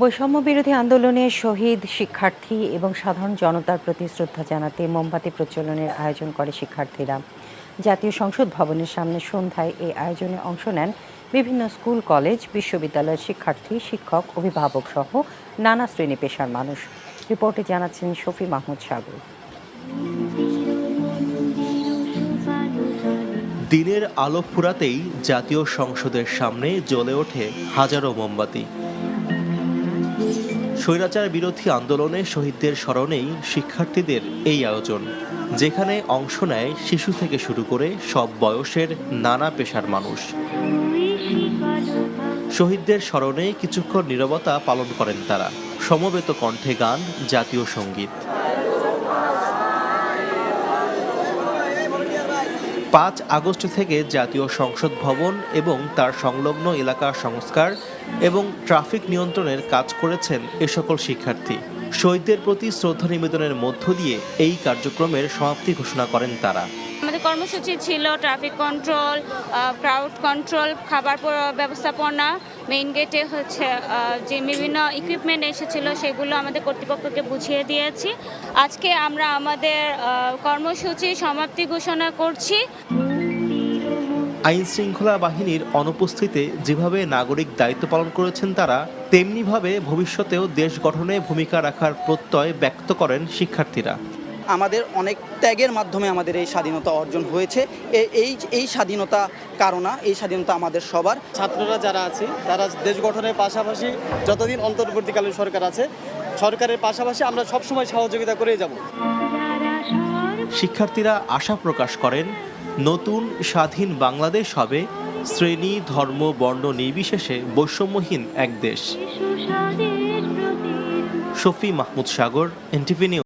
বৈষম্য বিরোধী আন্দোলনে শহীদ শিক্ষার্থী এবং সাধারণ জনতার প্রতি শ্রদ্ধা জানাতে মোমবাতি প্রচলনের আয়োজন করে শিক্ষার্থীরা। জাতীয় সংসদ ভবনের সামনে সন্ধ্যায় এই আয়োজনে অংশ নেন বিভিন্ন স্কুল, কলেজ, বিশ্ববিদ্যালয়ের শিক্ষার্থী, শিক্ষক, অভিভাবক সহ নানা শ্রেণি পেশার মানুষ। রিপোর্টে জানাচ্ছেন শফি মাহমুদ সাগর। দিনের আলো ফুরাতেই জাতীয় সংসদের সামনে জ্বলে ওঠে হাজারো মোমবাতি। স্বৈরাচার বিরোধী আন্দোলনে শহীদদের স্মরণেই শিক্ষার্থীদের এই আয়োজন, যেখানে অংশ নেয় শিশু থেকে শুরু করে সব বয়সের নানা পেশার মানুষ। শহীদদের স্মরণে কিছুক্ষণ নিরবতা পালন করেন তারা। সমবেত কণ্ঠে গান, জাতীয় সংগীত। পাঁচ আগস্ট থেকে জাতীয় সংসদ ভবন এবং তার সংলগ্ন এলাকার সংস্কার এবং ট্রাফিক নিয়ন্ত্রণের কাজ করেছেন এ সকল শিক্ষার্থী। শহীদদের প্রতি শ্রদ্ধা নিবেদনের মধ্য দিয়ে এই কার্যক্রমের সমাপ্তি ঘোষণা করেন তারা। কর্মসূচি ছিল ট্রাফিক কন্ট্রোল ক্রাউড কন্ট্রোল খাবার ব্যবস্থাপনা মেইন গেটে হচ্ছে যে বিভিন্ন ইকুইপমেন্ট এসেছিল সেগুলো আমাদের কর্তৃপক্ষকে বুঝিয়ে দিয়েছি। আজকে আমরা আমাদের কর্মসূচি সমাপ্তি ঘোষণা করছি। আইন শৃঙ্খলা বাহিনীর অনুপস্থিতিতে যেভাবে নাগরিক দায়িত্ব পালন করেছেন তারা, তেমনিভাবে ভবিষ্যতেও দেশ গঠনে ভূমিকা রাখার প্রত্যয় ব্যক্ত করেন শিক্ষার্থীরা। আমাদের অনেক ত্যাগের মাধ্যমে আমাদের এই স্বাধীনতা অর্জন হয়েছে। এ- এই এই স্বাধীনতা কারণা এই স্বাধীনতা আমাদের সবার। ছাত্ররা যারা আছে তারা দেশ গঠনের পাশাপাশি যতদিন অন্তর্বর্তীকালীন সরকার আছে সরকারের পাশাপাশি আমরা সবসময় সহযোগিতা করেই যাব। শিক্ষার্থীরা আশা প্রকাশ করেন নতুন স্বাধীন বাংলাদেশ হবে শ্রেণি ধর্ম বর্ণ নির্বিশেষে বৈষম্যহীন এক দেশ। Shafi Mahmud Sagar NTV news.